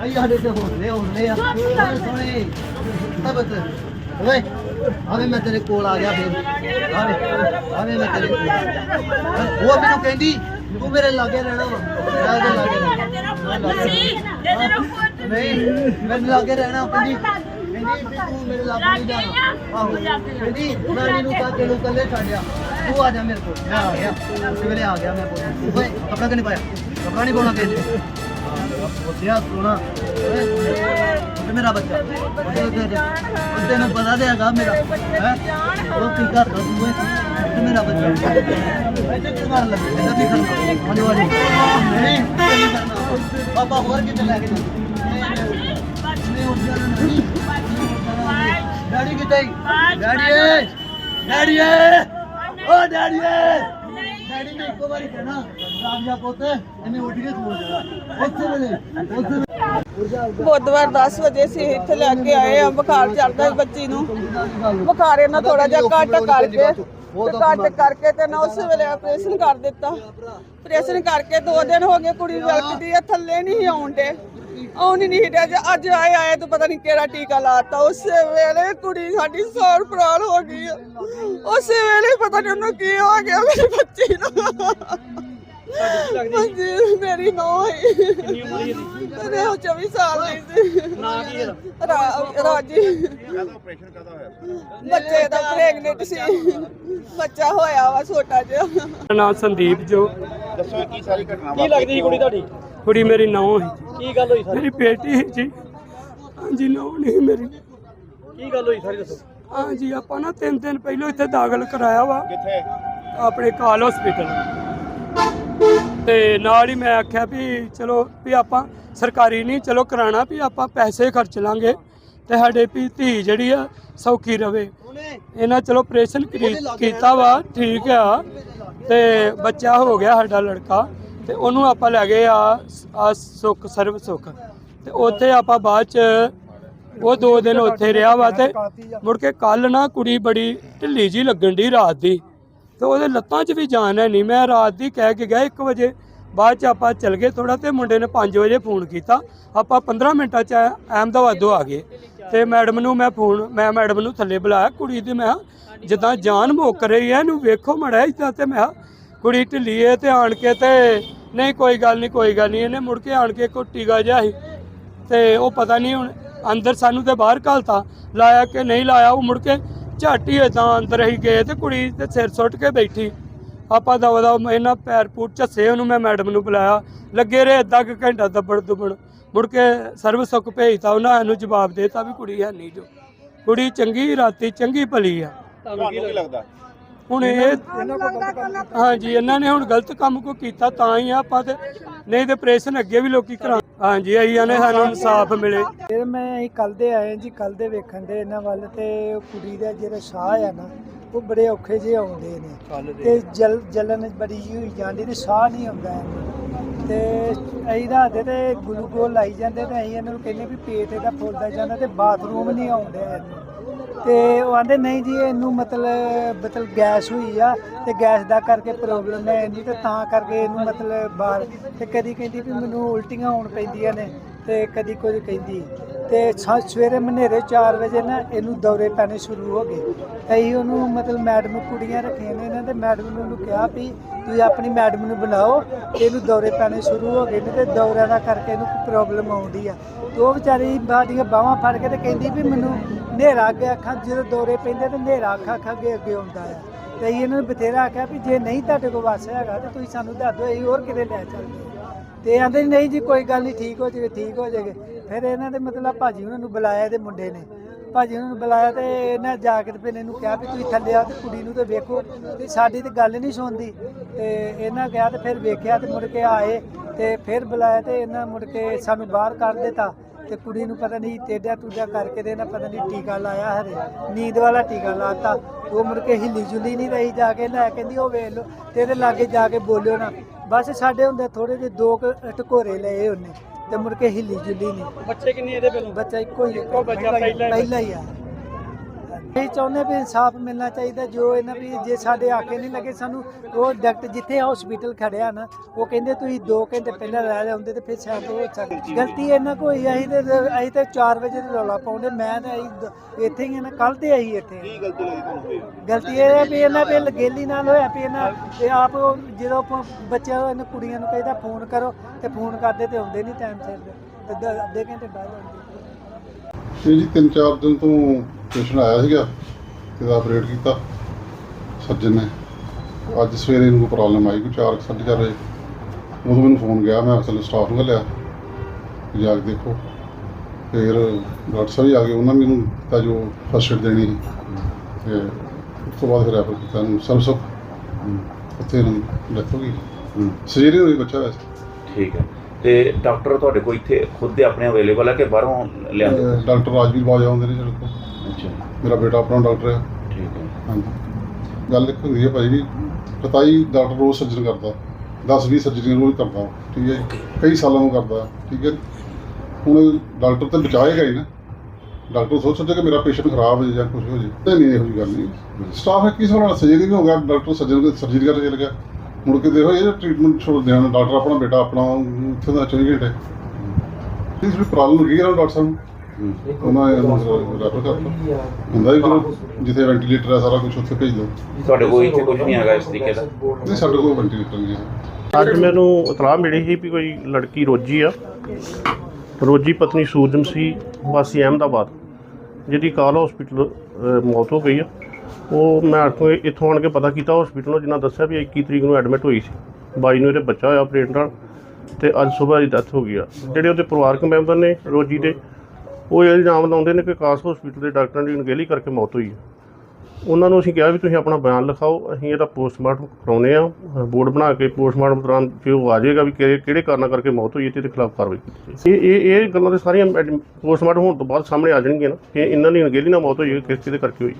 ਆਈ ਸਾਡੇ ਤੇ ਹੋਲੇ ਹੋਲੇ ਆ ਸੋਹਣੇ ਤਬਤ ਓਏ ਆਵੇ ਮੈਂ ਤੇਰੇ ਕੋਲ ਆ ਗਿਆ ਫੇਰ ਆਵੇ ਆਵੇ ਮੈਂ ਤੇਰੇ ਕੋਲ ਉਹ ਮੈਨੂੰ ਕਹਿੰਦੀ ਤੂੰ ਮੇਰੇ ਲਾਗੇ ਰਹਿਣਾ ਵਾ। ਮੈਂ ਲਾਗੇ ਰਹਿਣਾ ਨਹੀਂ ਮੇਰੇ ਲਾਗੇ ਰਹਿਣਾ ਕਹਿੰਦੀ ਕਹਿੰਦੀ ਵੀ ਤੂੰ ਮੇਰੇ ਲਾਗੇ ਨਹੀਂ ਜਾਣਾ। ਆਹੋ। ਕਹਿੰਦੀ ਨਾਨੀ ਨੂੰ ਕਾਕੇ ਨੂੰ ਕੱਲੇ ਛੱਡਿਆ ਤੂੰ ਆ ਜਾ ਮੇਰੇ ਕੋਲ। ਮੈਂ ਆ ਗਿਆ। ਸਵੇਰੇ ਆ ਗਿਆ ਮੈਂ ਕੋਲ। ਓਏ ਕਪੜਾ ਕਿਨੇ ਪਾਇਆ? ਕਪੜਾ ਨਹੀਂ ਪਾਉਣਾ ਕਿਸੇ ਬੁੱਧਿਆ ਸੋਣਾ ਉਹ ਮੇਰਾ ਬੱਚਾ। ਤੈਨੂੰ ਪਤਾ ਤੇ ਹੈਗਾ ਮੇਰਾ। ਹੈ? ਉਹ ਕੀ ਕਰਦਾ ਤੂੰ ਓਏ। ਤੇ ਮੇਰਾ ਬੱਚਾ। ਇੱਥੇ ਕੀ ਮਾਰ ਲੱਗੇ ਇਹਦਾ ਵੀ ਖੜਨਾ ਆਜੋ ਆਜੋ ਨਹੀਂ ਕਰਨਾ। ਪਾਪਾ ਹੋਰ ਕਿਤੇ ਲੈ ਕੇ ਜਾ ਡੈਡੀ ਕਿੱਥੇ ਡੈਡੀ ਏ ਡੈਡੀ ਏ। ਓ ਡੈਡੀ ਏ। ਡੈਡੀ ਨੇ ਇੱਕੋ ਵਾਰੀ ਕਹਿਣਾ ਰਾਮਜਾ ਪੁੱਤ ਇਹਨੇ ਉੱਠ ਕੇ ਸੋ ਜਾਣਾ ਉੱਥੇ ਵੇਲੇ ਉੱਥੇ ਬੁੱਧਵਾਰ 10 ਵਜੇ ਸੀ ਇੱਥੇ ਲੈ ਕੇ ਆਏ ਆ ਬੁਖਾਰ ਚੜਦਾ ਬੱਚੀ ਨੂੰ। ਬੁਖਾਰ ਇਹਨਾਂ ਥੋੜਾ ਜਿਹਾ ਘੱਟ ਕਰਕੇ ਤੇ ਘੱਟ ਕਰਕੇ ਤੇ ਨਾ ਉਸ ਵੇਲੇ ਆਪਰੇਸ਼ਨ ਕਰ ਦਿੱਤਾ। ਆਪਰੇਸ਼ਨ ਕਰਕੇ 2 ਦਿਨ ਹੋ ਗਏ ਕੁੜੀ ਵਲਕਦੀ ਆ ਥੱਲੇ ਨਹੀਂ ਆਉਣ ਦੇ। ਆਉਣ ਹੀ ਨਹੀਂ ਡਿਆ ਜੇ ਅੱਜ ਆਏ ਆਏ ਤਾਂ ਪਤਾ ਨਹੀਂ ਕਿਹੜਾ ਟੀਕਾ ਲਾਤਾ। ਉਸ ਵੇਲੇ ਕੁੜੀ ਸਾਡੀ ਸੌਰ ਪ੍ਰਾਣ ਹੋ ਗਈ। ਆ। ਉਸ ਵੇਲੇ ਪਤਾ ਨਹੀਂ ਉਹਨੂੰ ਕੀ ਹੋ ਗਿਆ ਮੇਰੀ ਬੱਚੀ ਨੂੰ। ਹਾਂਜੀ ਮੇਰੀ ਨੌਂ ਹੈ ਕਿੰਨੀ ਉਮਰ ਹੈ ਇਹਦੀ? ਤੇ ਉਹ 24 ਸਾਲ ਦੀ ਸੀ। ਨਾਂ ਕੀ ਇਹਦਾ? ਰਾ- ਰਾਜੀ। ਆਪਰੇਸ਼ਨ ਕਰਦਾ ਹੋਇਆ ਬੱਚੇ ਦਾ ਪ੍ਰੈਗਨੈਂਟ ਸੀ। ਬੱਚਾ ਹੋਇਆ ਵਾ ਛੋਟਾ ਜਿਹਾ। ਮੇਰਾ ਨਾਮ ਸੰਦੀਪ ਜੋ। ਦੱਸੋ ਕੀ ਸਾਰੀ ਘਟਨਾ ਕੀ ਲੱਗਦੀ ਸੀ ਕੁੜੀ ਤੁਹਾਡੀ ਕੁੜੀ ਮੇਰੀ ਨੌਂ ਹੈ ਕੀ ਗੱਲ ਹੋਈ ਮੇਰੀ ਬੇਟੀ ਹੈ ਜੀ। ਹਾਂਜੀ ਨੌਂ ਨਹੀਂ ਮੇਰੀ। ਕੀ ਗੱਲ ਹੋਈ ਸਾਰੀ ਦੱਸੋ? ਹਾਂਜੀ ਆਪਾਂ ਨਾ ਤਿੰਨ ਦਿਨ ਪਹਿਲਾਂ ਇੱਥੇ ਦਾਖਲ ਕਰਾਇਆ ਵਾ। ਕਿੱਥੇ? ਆਪਣੇ ਕਾਲ ਹਸਪੀਟਲ ਤੇ ਨਾਲ ਹੀ ਮੈਂ ਆਖਿਆ ਵੀ ਚਲੋ ਵੀ ਆਪਾਂ ਸਰਕਾਰੀ ਨਹੀਂ ਚਲੋ ਕਰਾਣਾ ਵੀ ਆਪਾਂ ਪੈਸੇ ਖਰਚ ਲਾਂਗੇ। ਤੇ ਸਾਡੇ ਵੀ ਧੀ ਜਿਹੜੀ ਆ ਸੌਖੀ ਰਵੇ। ਇਹਨਾਂ ਚਲੋ ਆਪਰੇਸ਼ਨ ਕੀਤਾ ਵਾ ਠੀਕ ਆ। ਤੇ ਬੱਚਾ ਹੋ ਗਿਆ ਸਾਡਾ ਲੜਕਾ। ਤੇ ਉਹਨੂੰ ਆਪਾਂ ਲੈ ਗਏ ਆ ਆ ਸੁੱਖ ਸਰਵ ਸੁੱਖ। ਤੇ ਉੱਥੇ ਆਪਾਂ ਬਾਅਦ ਚ ਉਹ ਦੋ ਦਿਨ ਉੱਥੇ ਰਿਹਾ ਵਾ ਤੇ ਮੁੜ ਕੇ ਕੱਲ ਨਾ ਕੁੜੀ ਬੜੀ ਢਿੱਲੀ ਜੀ ਲੱਗਣ ਦੀ ਰਾਤ ਦੀ। ਤੇ ਉਹਦੇ ਲੱਤਾਂ 'ਚ ਵੀ ਜਾਨ ਹੈ ਨਹੀਂ ਮੈਂ ਰਾਤ ਦੀ ਕਹਿ ਕੇ ਗਿਆ 1 ਵਜੇ ਬਾਅਦ 'ਚ ਆਪਾਂ ਚੱਲ ਗਏ ਥੋੜਾ ਤੇ ਮੁੰਡੇ ਨੇ 5 ਵਜੇ ਫੋਨ ਕੀਤਾ। ਆਪਾਂ 15 ਮਿੰਟਾਂ 'ਚ ਅਹਿਮਦਾਬਾਦੋਂ ਆ ਗਏ। ਤੇ ਮੈਡਮ ਨੂੰ ਮੈਂ ਫੋਨ ਮੈਂ ਮੈਡਮ ਨੂੰ ਥੱਲੇ ਬੁਲਾਇਆ ਕੁੜੀ ਦੀ ਮੈਂ ਜਿੱਦਾਂ ਜਾਨ ਮੁੱਕ ਰਹੀ ਹੈ ਇਹਨੂੰ ਵੇਖੋ ਮੜਾ ਇਦਾਂ ਤੇ ਮੈਂ ਕਿਹਾ, ਕੁੜੀ ਢਿੱਲੀ ਹੈ ਤੇ ਆਣ ਕੇ ਤੇ ਨਹੀਂ, ਕੋਈ ਗੱਲ ਨਹੀਂ, ਕੋਈ ਗੱਲ ਨਹੀਂ। ਇਹਨੇ ਮੁੜ ਕੇ ਆਣ ਕੇ ਕੋਈ ਜਿਹਾ ਸੀ। ਤੇ ਉਹ ਪਤਾ ਨਹੀਂ ਹੁਣ ਅੰਦਰ ਸਾਨੂੰ ਤੇ ਬਾਹਰ ਘਲਤਾ। ਲਾਇਆ ਕਿ ਨਹੀਂ ਲਾਇਆ, ਉਹ ਮੁੜ ਕੇ ਝਾਟੀ ਏਦਾਂ ਅੰਦਰ ਹੀ ਗਏ ਤੇ ਕੁੜੀ ਤੇ ਸਿਰ ਸੁੱਟ ਕੇ ਬੈਠੀ। ਆਪਾਂ ਦਵਾ ਦਾ ਇਹਨਾਂ ਪੈਰ ਪੂਰ ਝੱਸੇ ਉਹਨੂੰ, ਮੈਂ ਮੈਡਮ ਨੂੰ ਬੁਲਾਇਆ। ਲੱਗੇ ਰਹੇ ਅੱਧਾ ਕੁ ਘੰਟਾ ਦੱਬੜ ਦੁਬੜ ਮੁੜ ਕੇ ਸਰਵ ਸੁੱਖ ਭੇਜਤਾ ਉਹਨਾਂ ਨੂੰ ਜਵਾਬ ਦੇਤਾ ਵੀ ਕੁੜੀ ਹੈ ਨਹੀਂ ਜੋ। ਕੁੜੀ ਚੰਗੀ ਰਾਤੀ ਚੰਗੀ ਭਲੀ ਆ। ਤੁਹਾਨੂੰ ਕੀ ਲੱਗਦਾ? ਹੁਣ ਇਹ ਹਾਂਜੀ ਇਹਨਾਂ ਨੇ ਹੁਣ ਗਲਤ ਕੰਮ ਕੋ ਕੀਤਾ ਤਾਂ ਹੀ ਆ ਆਪਾਂ ਤੇ ਨਹੀਂ ਤੇ ਆਪਰੇਸ਼ਨ ਅੱਗੇ ਵੀ ਲੋਕੀ ਕਰਾ ਹਾਂਜੀ ਆਈਆਂ ਨੇ ਸਾਨੂੰ ਇਨਸਾਫ ਮਿਲੇ। ਫਿਰ ਮੈਂ ਅਸੀਂ ਕੱਲ ਦੇ ਆਏ ਜੀ ਕੱਲ ਦੇ ਵੇਖਣ ਦੇ ਇਹਨਾਂ ਵੱਲ ਤੇ ਉਹ ਕੁੜੀ ਦਾ ਜਿਹੜਾ ਸਾਹ ਆ ਨਾ ਉਹ ਬੜੇ ਔਖੇ ਜਿਹੇ ਆਉਂਦੇ ਨੇ। ਤੇ ਜਲ ਜਲਨ ਬੜੀ ਹੋਈ ਜਾਂਦੀ ਤੇ ਸਾਹ ਨਹੀਂ ਆਉਂਦਾ ਤੇ ਅਸੀਂ ਰਾਤੇ ਤੇ ਗਲੂਕੋਜ਼ ਲਾਈ ਜਾਂਦੇ ਤੇ ਅਸੀਂ ਇਹਨਾਂ ਨੂੰ ਕਹਿੰਦੇ ਵੀ ਪੇਟ ਇਹਦਾ ਫੁੱਲਦਾ ਜਾਂਦਾ ਤੇ ਬਾਥਰੂਮ ਨਹੀਂ ਆਉਂਦੇ ਇਹਨੂੰ ਤੇ ਉਹ ਆਂਦੇ, ਨਹੀਂ ਜੀ, ਇਹਨੂੰ ਮਤਲਬ ਮਤਲਬ ਗੈਸ ਹੋਈ ਆ ਤੇ ਗੈਸ ਦਾ ਕਰਕੇ ਪ੍ਰੋਬਲਮ ਹੈ ਇਹਦੀ ਤੇ ਤਾਂ ਕਰਕੇ ਇਹਨੂੰ ਮਤਲਬ ਬਾਹਰ ਤੇ ਕਦੀ ਕਹਿੰਦੀ ਵੀ ਮੈਨੂੰ ਉਲਟੀਆਂ ਹੋਣ ਪੈਂਦੀਆਂ ਨੇ ਤੇ ਕਦੀ ਕੁਝ ਕਹਿੰਦੀ। ਤੇ ਸਾ- ਸਵੇਰੇ ਮਨੇਰੇ 4 ਵਜੇ ਨਾ ਇਹਨੂੰ ਦੌਰੇ ਪੈਣੇ ਸ਼ੁਰੂ ਹੋ ਗਏ। ਤੇ ਅਸੀਂ ਉਹਨੂੰ ਮਤਲਬ ਮੈਡਮ ਕੁੜੀਆਂ ਰੱਖੀਆਂ ਨੇ ਇਹਨਾਂ ਤੇ ਮੈਡਮ ਨੂੰ ਉਹਨੂੰ ਕਿਹਾ ਵੀ ਤੁਸੀਂ ਆਪਣੀ ਮੈਡਮ ਨੂੰ ਬੁਲਾਓ ਤੇ ਇਹਨੂੰ ਦੌਰੇ ਪੈਣੇ ਸ਼ੁਰੂ ਹੋ ਗਏ ਨੇ ਤੇ ਦੌਰਿਆਂ ਦਾ ਕਰਕੇ ਇਹਨੂੰ ਪ੍ਰੋਬਲਮ ਆਉਂਦੀ ਆ। ਤੇ ਉਹ ਵਿਚਾਰੀ ਬਾਡੀਆਂ ਬਾਹਾਂ ਫੜ ਕੇ ਤੇ ਕਹਿੰਦੀ ਵੀ ਮੈਨੂੰ ਹਨੇਰਾ ਅੱਗੇ ਅੱਖਾਂ, ਜਦੋਂ ਦੌਰੇ ਪੈਂਦੇ ਤੇ ਹਨੇਰਾ ਅੱਖਾਂ ਅੱਖਾਂ ਅੱਗੇ ਅੱਗੇ ਆਉਂਦਾ ਆ। ਤੇ ਅਸੀਂ ਇਹਨਾਂ ਨੂੰ ਬਥੇਰਾ ਆਖਿਆ ਵੀ ਜੇ ਨਹੀਂ ਤੁਹਾਡੇ ਕੋਲ ਵਾਸ ਹੈਗਾ ਤੇ ਤੁਸੀਂ ਸਾਨੂੰ ਦੱਸ ਦਿਓ, ਅਸੀਂ ਹੋਰ ਕਿਤੇ ਲੈ ਚੱਲਦੇ ਹਾਂ। ਤੇ ਆਂਦੇ, ਨਹੀਂ ਜੀ, ਕੋਈ ਗੱਲ ਨਹੀਂ, ਠੀਕ ਹੋ ਜਾਏਗਾ ਠੀਕ ਹੋ ਜਾਏਗਾ ਫਿਰ ਇਹਨਾਂ ਦੇ ਮਤਲਬ ਭਾਜੀ ਉਹਨਾਂ ਨੂੰ ਬੁਲਾਇਆ ਇਹਦੇ ਮੁੰਡੇ ਨੇ। ਭਾਜੀ ਉਹਨਾਂ ਨੂੰ ਬੁਲਾਇਆ ਤੇ ਇਹਨਾਂ ਜਾ ਕੇ ਤੇ ਫਿਰ ਇਹਨੂੰ ਕਿਹਾ ਵੀ ਤੁਸੀਂ ਥੱਲੇ ਆ ਤੇ ਕੁੜੀ ਨੂੰ ਤੇ ਵੇਖੋ। ਤੇ ਸਾਡੀ ਤੇ ਗੱਲ ਨਹੀਂ ਸੁਣਦੀ। ਤੇ ਇਹਨਾਂ ਕਿਹਾ ਤੇ ਫਿਰ ਵੇਖਿਆ ਤੇ ਮੁੜ ਕੇ ਆਏ ਤੇ ਫਿਰ ਬੁਲਾਇਆ ਤੇ ਇਹਨਾਂ ਮੁੜ ਕੇ ਸਾਨੂੰ ਬਾਹਰ ਕੱਢ ਦਿੱਤਾ। ਤੇ ਕੁੜੀ ਨੂੰ ਪਤਾ ਨਹੀਂ ਟੇਡਾ ਟੂਡਾ ਕਰਕੇ ਤੇ ਇਹਨਾਂ ਪਤਾ ਨਹੀਂ ਟੀਕਾ ਲਾਇਆ ਹਰੇ ਨੀਂਦ ਵਾਲਾ ਟੀਕਾ ਲਾਤਾ ਉਹ ਮੁੜ ਕੇ ਹਿੱਲੀ ਜੁਲੀ ਨਹੀਂ ਰਹੀ ਜਾ ਕੇ। ਲੈ ਕਹਿੰਦੀ ਉਹ ਵੇਖ ਲਓ ਤੇ ਇਹਦੇ ਲਾਗੇ ਜਾ ਕੇ ਬੋਲਿਓ ਨਾ। ਬਸ ਸਾਡੇ ਹੁੰਦੇ ਥੋੜੇ ਜਿਹੇ ਦੋ ਕੁ ਟਕੋਰੇ ਲਏ ਉਹਨੇ। ਤੇ ਮੁੜ ਕੇ ਹਿੱਲੀ ਜੁਲੀ ਨਹੀਂ ਬੱਚੇ ਕਿੰਨੇ ਇਹਦੇ ਪਹਿਲੋਂ ਬੱਚਾ ਇੱਕੋ ਹੀ ਹੈ। ਇੱਕੋ ਬੱਚਾ ਪਹਿਲਾਂ ਹੀ। ਪਹਿਲਾ ਹੀ ਆ ਅਸੀਂ ਚਾਹੁੰਦੇ ਵੀ ਇਨਸਾਫ ਮਿਲਣਾ ਚਾਹੀਦਾ ਜੋ ਇਹਨਾਂ ਵੀ ਜੇ ਸਾਡੇ ਆਕੇ ਨਹੀਂ ਲੱਗੇ ਸਾਨੂੰ ਉਹ ਡਾਕਟਰ ਜਿੱਥੇ ਹਸਪੀਟਲ ਖੜਿਆ ਨਾ ਉਹ ਕਹਿੰਦੇ ਤੁਸੀਂ 2 ਘੰਟੇ ਪਹਿਲਾਂ ਲੈ ਲਿਆਉਂਦੇ ਤੇ ਫਿਰ ਸ਼ਾਇਦ ਹੋ ਸਕਦੀ। ਗਲਤੀ ਇਹਨਾਂ ਕੋਈ ਅਸੀਂ ਤੇ ਅਸੀਂ ਤੇ 4 ਵਜੇ ਦੇ ਰੌਲਾ ਪਾਉਂਦੇ ਮੈਂ ਤੇ ਅਸੀਂ ਇੱਥੇ ਹੀ ਆ ਨਾ ਕੱਲ ਤੇ ਆਈ ਇੱਥੇ ਕੀ ਗਲਤੀ ਲੱਗੀ ਤੁਹਾਨੂੰ ਹੋਈ ਗਲਤੀ ਇਹ ਹੈ ਵੀ ਇਹਨਾਂ ਵੀ ਲਗੇਲੀ ਨਾਲ ਹੋਇਆ ਵੀ ਇਹਨਾਂ ਇਹ ਆਪ ਜਦੋਂ ਬੱਚਿਆਂ ਨੂੰ ਕੁੜੀਆਂ ਨੂੰ ਕਹਿੰਦਾ ਫੋਨ ਕਰੋ ਤੇ ਫੋਨ ਕਰਦੇ ਤੇ ਹੁੰਦੇ ਨਹੀਂ ਟਾਈਮ ਸਿਰ ਤੇ ਅੱਧਾ- ਘੰਟੇ ਬਾਅਦ ਆਉਂਦੇ। ਜੀ ਤਿੰਨ ਚਾਰ ਦਿਨ ਤੋਂ ਪੇਸ਼ੈਂਟ ਆਇਆ ਸੀਗਾ ਤੇ ਦਾ ਆਪਰੇਟ ਕੀਤਾ ਸਰਜਨ ਨੇ। ਅੱਜ ਸਵੇਰੇ ਕੋਈ ਪ੍ਰੋਬਲਮ ਆਈ ਕੋਈ 4 4:30 ਵਜੇ। ਉਦੋਂ ਮੈਨੂੰ ਫੋਨ ਗਿਆ ਮੈਂ ਅਸਲ ਸਟਾਫ ਨੂੰ ਲਿਆ ਜਾ ਕੇ ਦੇਖੋ। ਫਿਰ ਡਾਕਟਰ ਸਾਹਿਬ ਆ ਗਏ ਉਹਨਾਂ ਨੇ ਮੈਨੂੰ ਤਾਂ ਜੋ ਫਸਟ ਏਡ ਦੇਣੀ ਤੇ ਉਸ ਤੋਂ ਬਾਅਦ ਫਿਰ ਰੈਫਰ ਕੀਤਾ ਨੂੰ ਸਰਸਪ ਉੱਥੇ ਨੂੰ ਡੈਥ ਹੋ ਗਈ। ਸਰਜਰੀ ਹੋਈ ਬੱਚਾ ਵੈਸੇ। ਠੀਕ ਹੈ। ਤੇ ਡਾਕਟਰ ਤੁਹਾਡੇ ਕੋਲ ਇੱਥੇ ਖੁਦ ਦੇ ਆਪਣੇ ਅਵੇਲੇਬਲ ਹੈ ਕਿ ਬਾਹਰੋਂ ਲਿਆਂਦੇ ਡਾਕਟਰ ਰਾਜਵੀਰ ਬਾਜਾ ਆਉਂਦੇ ਨੇ ਜਿਹੜੇ ਕੋਲ। ਅੱਛਾ। ਮੇਰਾ ਬੇਟਾ ਆਪਣਾ ਡਾਕਟਰ ਹੈ। ਠੀਕ ਹੈ। ਹਾਂਜੀ। ਗੱਲ ਇੱਕ ਹੁੰਦੀ ਹੈ ਭਾਈ ਜੀ ਹੀ ਡਾਕਟਰ ਰੋਜ਼ ਸਰਜਨ ਕਰਦਾ 10 20 ਸਰਜਰੀਆਂ ਰੋਜ਼ ਕਰਦਾ ਠੀਕ ਹੈ ਜੀ। ਕਈ ਸਾਲਾਂ ਤੋਂ ਕਰਦਾ ਠੀਕ ਹੈ। ਹੁਣ ਡਾਕਟਰ ਤਾਂ ਬਚਾਏਗਾ ਹੀ ਨਾ। ਡਾਕਟਰ ਸੋਚ ਸਕਦਾ ਕਿ ਮੇਰਾ ਪੇਸ਼ੈਂਟ ਖਰਾਬ ਹੋ ਜਾਏ ਜਾਂ ਕੁਝ ਹੋ ਜਾਏ ਤੇ ਨਹੀਂ ਇਹੋ ਜਿਹੀ ਗੱਲ ਨਹੀਂ। ਸਟਾਫ ਹੈ ਕਿਸ ਵਾਲਾ ਸਰਜਰੀ ਵੀ ਹੋ ਗਿਆ ਡਾਕਟਰ ਸਰਜਨ ਦੇ ਸਰਜਰੀ ਕਰਨ ਚਲ ਗਿਆ। ਮੁੜ ਕੇ ਦੇਖੋ ਇਹ ਟ੍ਰੀਟਮੈਂਟ ਛੋੜ ਦੇਣਾ ਡਾਕਟਰ ਆਪਣਾ ਬੇਟਾ ਆਪਣਾ ਇੱਥੇ ਦਾ 24 ਘੰਟੇ ਇਸ ਵੀ ਪ੍ਰੋਬਲਮ ਹੋ ਗਈ ਹੈ ਨਾ ਡਾਕਟਰ ਸਾਹਿਬ? ਨੂੰ ਉਹਨਾਂ ਨੇ ਰੈਫਰ ਕਰਤਾ। ਹੁੰਦਾ ਹੀ ਚਲੋ ਜਿੱਥੇ ਵੈਂਟੀਲੇਟਰ ਹੈ ਸਾਰਾ ਕੁਝ ਉੱਥੇ ਭੇਜ ਦਿਓ। ਤੁਹਾਡੇ ਕੋਲ ਇੱਥੇ ਕੁਝ ਨਹੀਂ ਹੈਗਾ ਇਸ ਤਰੀਕੇ ਦਾ। ਨਹੀਂ ਸਾਡੇ ਕੋਲ ਵੈਂਟੀਲੇਟਰ ਨਹੀਂ ਹੈ। ਅੱਜ ਮੈਨੂੰ ਇਤਲਾਹ ਮਿਲੀ ਸੀ ਵੀ ਕੋਈ ਲੜਕੀ ਰੋਜੀ ਆ। ਰੋਜੀ ਪਤਨੀ ਸੂਰਜਮ ਸੀ ਵਾਸੀ ਅਹਿਮਦਾਬਾਦ ਜਿਹਦੀ ਕਾਲ ਹਸਪੀਟਲ ਮੌਤ ਹੋ ਗਈ ਆ। ਉਹ ਮੈਂ ਇੱਥੋਂ ਇੱਥੋਂ ਆਣ ਕੇ ਪਤਾ ਕੀਤਾ ਹਸਪੀਟਲੋਂ ਜਿਨ੍ਹਾਂ ਦੱਸਿਆ ਵੀ 21 ਤਰੀਕ ਨੂੰ ਐਡਮਿਟ ਹੋਈ ਸੀ। 22 ਨੂੰ ਇਹਦੇ ਬੱਚਾ ਹੋਇਆ ਆਪਰੇਟ ਨਾਲ ਤੇ ਅੱਜ ਸਵੇਰ ਦੀ ਡੈਥ ਹੋ ਗਈ ਆ। ਜਿਹੜੇ ਉਹਦੇ ਪਰਿਵਾਰਕ ਮੈਂਬਰ ਨੇ ਰੋਜੀ ਦੇ ਉਹ ਇਹ ਇਲਜ਼ਾਮ ਲਾਉਂਦੇ ਨੇ ਕਿ ਕਾਸ ਹਸਪੀਟਲ ਦੇ ਡਾਕਟਰਾਂ ਦੀ ਅਣਗਹਿਲੀ ਕਰਕੇ ਮੌਤ ਹੋਈ ਹੈ ਉਹਨਾਂ ਨੂੰ ਅਸੀਂ ਕਿਹਾ ਵੀ ਤੁਸੀਂ ਆਪਣਾ ਬਿਆਨ ਲਿਖਾਓ, ਅਸੀਂ ਇਹਦਾ ਪੋਸਟਮਾਰਟਮ ਕਰਾਉਨੇ ਆ, ਬੋਰਡ ਬਣਾ ਕੇ ਪੋਸਟਮਾਰਟਮ ਦੌਰਾਨ ਜੇ ਉਹ ਆ ਜਾਏਗਾ ਵੀ ਕਿਹੜੇ ਕਿਹੜੇ ਕਾਰਨਾਂ ਕਰਕੇ ਮੌਤ ਹੋਈ ਹੈ ਤੇ ਇਹਦੇ ਖਿਲਾਫ ਕਾਰਵਾਈ ਕੀਤੀ ਜਾਏ। ਇਹ ਇਹ ਇਹ ਗੱਲਾਂ ਤੇ ਸਾਰੀਆਂ ਪੋਸਟਮਾਰਟਮ ਹੋਣ ਤੋਂ ਬਾਅਦ ਸਾਹਮਣੇ ਆ ਜਾਣਗੀਆਂ ਨਾ, ਕਿ ਇਹਨਾਂ ਦੀ ਅਣਗਹਿਲੀ ਨਾਲ ਮੌਤ ਹੋਈ ਹੈ, ਕਿਸ ਚੀਜ਼ ਦੇ ਕਰਕੇ ਹੋਈ